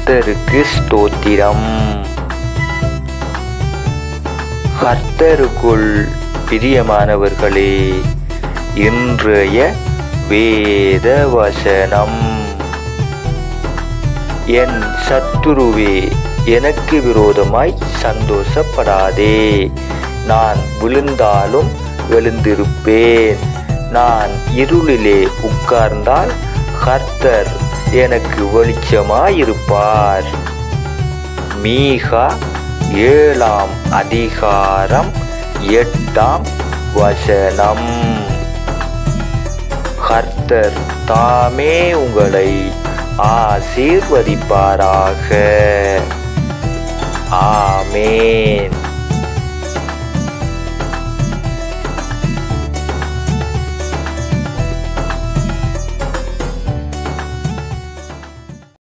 கர்த்தருக்கு ஸ்தோத்திரம். கர்த்தருக்குள் பிரியமானவர்களே இன்றைய வேத வசனம் என் சத்துருவே எனக்கு விரோதமாய் சந்தோஷப்படாதே. நான் விழுந்தாலும் எழுந்திருப்பேன். நான் இருளிலே உட்கார்ந்தால் கர்த்தர் எனக்கு வெளிச்சமாயிருப்பார். மீகா ஏழாம் அதிகாரம் எட்டாம் வசனம். கர்த்தர் தாமே உங்களை ஆசீர்வதிப்பாராக. ஆமேன்.